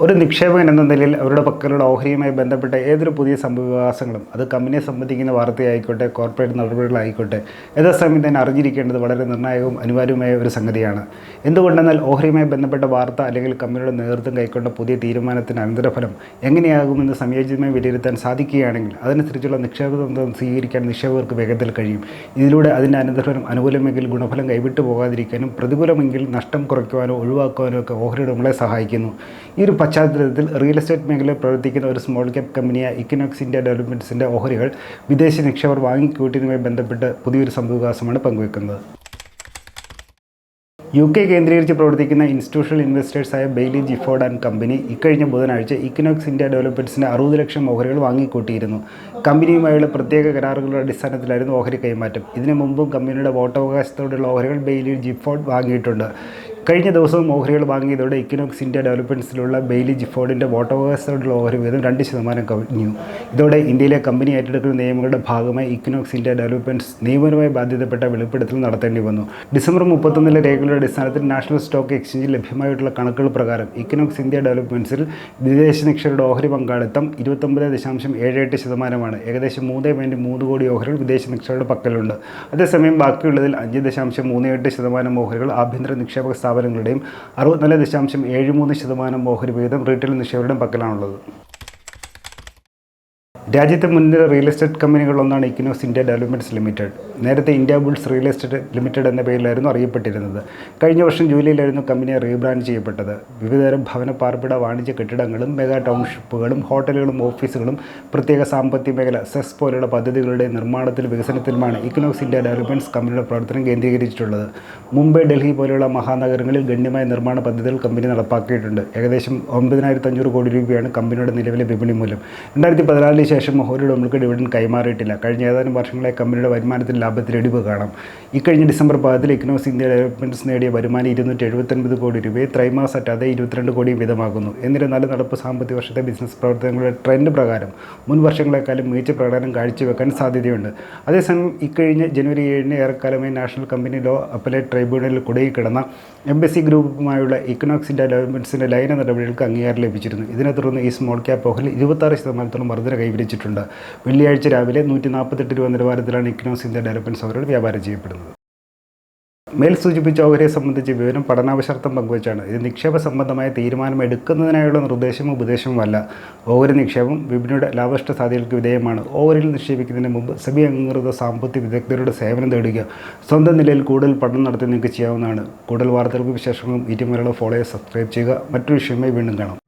ഒരു നിക്ഷേപകൻ എന്ന നിലയിൽ അവരുടെ പക്കലുള്ള ഓഹരിയുമായി ബന്ധപ്പെട്ട ഏതൊരു പുതിയ സംഭവവികാസങ്ങളും അത് കമ്പനിയെ സംബന്ധിക്കുന്ന വാർത്തയായിക്കോട്ടെ കോർപ്പറേറ്റ് നടപടികളായിക്കോട്ടെ യഥാസമയം തന്നെ അറിഞ്ഞിരിക്കേണ്ടത് വളരെ നിർണായകവും അനിവാര്യവുമായ ഒരു സംഗതിയാണ്. എന്തുകൊണ്ടെന്നാൽ ഓഹരിയുമായി ബന്ധപ്പെട്ട വാർത്ത അല്ലെങ്കിൽ കമ്പനിയുടെ നേതൃത്വം കൈക്കൊണ്ട പുതിയ തീരുമാനത്തിന് അനന്തരഫലം എങ്ങനെയാകുമെന്ന് സംയോജിതമായി വിലയിരുത്താൻ സാധിക്കുകയാണെങ്കിൽ അതനുസരിച്ചുള്ള നിക്ഷേപ തന്ത്രം സ്വീകരിക്കാൻ നിക്ഷേപകർക്ക് വേഗത്തിൽ കഴിയും. ഇതിലൂടെ അതിന്റെ അനന്തരഫലം അനുകൂലമെങ്കിൽ ഗുണഫലം കൈവിട്ടു പോകാതിരിക്കാനും പ്രതികൂലമെങ്കിൽ നഷ്ടം കുറയ്ക്കുവാനോ ഒഴിവാക്കുവാനോ ഒക്കെ ഓഹരി ഉടമകളെ സഹായിക്കുന്നു. ഈ ഒരു പശ്ചാത്തലത്തിൽ റിയൽ എസ്റ്റേറ്റ് മേഖലയിൽ പ്രവർത്തിക്കുന്ന ഒരു സ്മോൾ ക്യാപ് കമ്പനിയായ ഇക്കനോക്സ് ഇന്ത്യ ഡെവലപ്മെന്റ്സിന്റെ ഓഹരികൾ വിദേശ നിക്ഷേപർ വാങ്ങിക്കൂട്ടിയതുമായി ബന്ധപ്പെട്ട് പുതിയൊരു സംഭവവികാസമാണ് പങ്കുവെക്കുന്നത്. യു കെ കേന്ദ്രീകരിച്ച് പ്രവർത്തിക്കുന്ന ഇൻസ്റ്റിറ്റ്യൂഷണൽ ഇൻവെസ്റ്റേഴ്സായ ബെയ്ലി ജിഫോർഡ് ആൻഡ് കമ്പനി ഇക്കഴിഞ്ഞ ബുധനാഴ്ച ഇക്കനോക്സ് ഇന്ത്യ ഡെവലപ്മെന്റ്സിന്റെ അറുപത് ലക്ഷം ഓഹരികൾ വാങ്ങിക്കൂട്ടിയിരുന്നു. കമ്പനിയുമായുള്ള പ്രത്യേക കരാറുകളുടെ അടിസ്ഥാനത്തിലായിരുന്നു ഓഹരി കൈമാറ്റം. ഇതിനു മുമ്പും കമ്പനിയുടെ വോട്ടവകാശത്തോടെയുള്ള ഓഹരികൾ ബെയ്ലി ജിഫോർഡ് വാങ്ങിയിട്ടുണ്ട്. കഴിഞ്ഞ ദിവസവും ഓഹരികൾ വാങ്ങിയതോടെ ഇക്കനോക്സ് ഇന്ത്യ ഡെവലപ്മെന്റ്സിലുള്ള ബെയ്ലി ജിഫോർഡിന്റെ വോട്ടവകാശത്തോടുള്ള ഓഹരി വീതം രണ്ട് ശതമാനം കവിഞ്ഞു. ഇതോടെ ഇന്ത്യയിലെ കമ്പനി ഏറ്റെടുക്കുന്ന നിയമങ്ങളുടെ ഭാഗമായി ഇക്കനോക്സ് ഇന്ത്യ ഡെവലപ്മെന്റ്സ് നിയമപരമായി ബാധ്യതപ്പെട്ട വെളിപ്പെടുത്തൽ നടത്തേണ്ടി വന്നു. ഡിസംബർ മുപ്പത്തൊന്നിലെ രേഖകളുടെ അടിസ്ഥാനത്തിൽ നാഷണൽ സ്റ്റോക്ക് എക്സ്ചേഞ്ചിൽ ലഭ്യമായിട്ടുള്ള കണക്കുകൾ പ്രകാരം ഇക്കനോക്സ് ഇന്ത്യ ഡെവലപ്മെന്റ്സിൽ വിദേശ നിക്ഷേപരുടെ ഓഹരി പങ്കാളിത്തം ഇരുപത്തൊമ്പത് ദശാംശം ഏഴ് എട്ട് ശതമാനമാണ്. ഏകദേശം മൂന്ന് പോയിന്റ് മൂന്ന് കോടി ഓഹരികൾ വിദേശ നിക്ഷേപരുടെ പക്കലുണ്ട്. അതേസമയം ബാക്കിയുള്ളതിൽ അഞ്ച് ദശാംശം മൂന്ന് എട്ട് ശതമാനം ഓഹരികൾ ആഭ്യന്തര നിക്ഷേപക സ്ഥാപനങ്ങളുടെയും അറുപത്തിനാല് ദശാംശം ഏഴ് മൂന്ന് ശതമാനം ഓഹരി വീതം റീറ്റെയിൽ നിക്ഷേപരുടെയും പക്കലാണുള്ളത്. രാജ്യത്തെ മുൻനിര റിയൽ എസ്റ്റേറ്റ് കമ്പനികളൊന്നാണ് ഇക്കിനോസ് ഇന്ത്യ ഡെവലപ്മെന്റ്സ് ലിമിറ്റഡ്. നേരത്തെ Indiabulls real estate limited എന്ന പേരിലായിരുന്നു അറിയപ്പെട്ടിരുന്നത്. കഴിഞ്ഞ വർഷം ജൂലൈയിലായിരുന്നു കമ്പനിയെ റീബ്രാൻഡ് ചെയ്യപ്പെട്ടത്. വിവിധതരം ഭവന പാർപ്പിട വാണിജ്യ കെട്ടിടങ്ങളും മെഗാ ടൗൺഷിപ്പുകളും ഹോട്ടലുകളും ഓഫീസുകളും പ്രത്യേക സാമ്പത്തിക മേഖല സെസ് പോലുള്ള പദ്ധതികളുടെ നിർമ്മാണത്തിലും വികസനത്തിലുമാണ് ഇക്കനോക്സ് ഇന്ത്യ ഡെവലപ്മെന്റ്സ് കമ്പനിയുടെ പ്രവർത്തനം കേന്ദ്രീകരിച്ചിട്ടുള്ളത്. മുംബൈ ഡൽഹി പോലെയുള്ള മഹാനഗരങ്ങളിൽ ഗണ്യമായ നിർമ്മാണ പദ്ധതികൾ കമ്പനി നടപ്പാക്കിയിട്ടുണ്ട്. ഏകദേശം ഒമ്പതിനായിരത്തി അഞ്ഞൂറ് കോടി രൂപയാണ് കമ്പനിയുടെ നിലവിലെ വിപണി മൂല്യം. രണ്ടായിരത്തി പതിനാലിന് ശേഷം ഓഹരി നമ്മൾക്ക് ഡിവിഡൻ കൈമാറിയിട്ടില്ല. കഴിഞ്ഞ ഏതാനും വർഷങ്ങളെ കമ്പനിയുടെ വരുമാനത്തിൽ ലാഭത്തിൽ ഇടിവ് കാണാം. ഇക്കഴിഞ്ഞ ഡിസംബർ പതിൽ ഇക്കനോസ് ഇന്ത്യ ഡെവലപ്മെന്റ്സ് നേടിയ വരുമാനം ഇരുന്നൂറ്റി എഴുപത്തൊൻപത് കോടി രൂപയെ ത്രൈമാസറ്റ് അതേ ഇരുപത്തിരണ്ട് കോടി വിധമാകുന്നു എന്നിരുന്നാലും നടപ്പ് സാമ്പത്തിക വർഷത്തെ ബിസിനസ് പ്രവർത്തനങ്ങളുടെ ട്രെൻഡ് പ്രകാരം മുൻ വർഷങ്ങളെക്കാളും മികച്ച പ്രകടനം കാഴ്ചവെക്കാൻ സാധ്യതയുണ്ട്. അതേസമയം ഇക്കഴിഞ്ഞ ജനുവരി ഏഴിന് ഏറെക്കാലമായി നാഷണൽ കമ്പനി ലോ അപ്പലേറ്റ് ട്രൈബ്യൂണലിൽ കുടുങ്ങിക്കിടന്ന കിടന്ന എംബസി ഗ്രൂപ്പുമായുള്ള ഇക്കനോക്സ് ഇന്ത്യ ഡെവലപ്മെന്റ്സിന്റെ ലയന നടപടികൾക്ക് അംഗീകാരം ലഭിച്ചിരുന്നു. ഇതിനെ തുടർന്ന് ഈ സ്മോൾ ക്യാപ് ഓഹരി ഇരുപത്താറ് ശതമാനത്തോളം വർധന കൈവരിച്ചിട്ടുണ്ട് വെള്ളിയാഴ്ച രാവിലെ നൂറ്റി നാൽപ്പത്തെട്ട് രൂപ നിലവാരത്തിലാണ് ഇക്കനോസ് ഇന്ത്യ ഡെവലപ്മെന്റ്സ് ഓഹരികൾ വ്യാപാരം ചെയ്യപ്പെടുന്നത്. മേൽ സൂചിപ്പിച്ച ഓഹരിയെ സംബന്ധിച്ച് വിവരം പഠനാവശർത്ഥം പങ്കുവച്ചാണ്. ഇത് നിക്ഷേപ സംബന്ധമായ തീരുമാനം എടുക്കുന്നതിനായുള്ള നിർദ്ദേശമോ ഉപദേശമോ അല്ല. ഓഹരി നിക്ഷേപം വിപണിയുടെ ലാഭഷ്ട സാധ്യതകൾക്ക് വിധേയമാണ്. ഓഹരിയിൽ നിക്ഷേപിക്കുന്നതിന് മുമ്പ് സെബി അംഗീകൃത സാമ്പത്തിക വിദഗ്ധരുടെ സേവനം തേടുക. സ്വന്തം നിലയിൽ കൂടുതൽ പഠനം നടത്തി നിങ്ങൾക്ക് ചെയ്യാവുന്നതാണ്. കൂടുതൽ വാർത്തകൾക്കും വിശേഷങ്ങളും ഈ ഫോളോയെ ഫോളോ സബ്സ്ക്രൈബ് ചെയ്യുക. മറ്റൊരു വിഷയമായി വീണ്ടും കാണാം.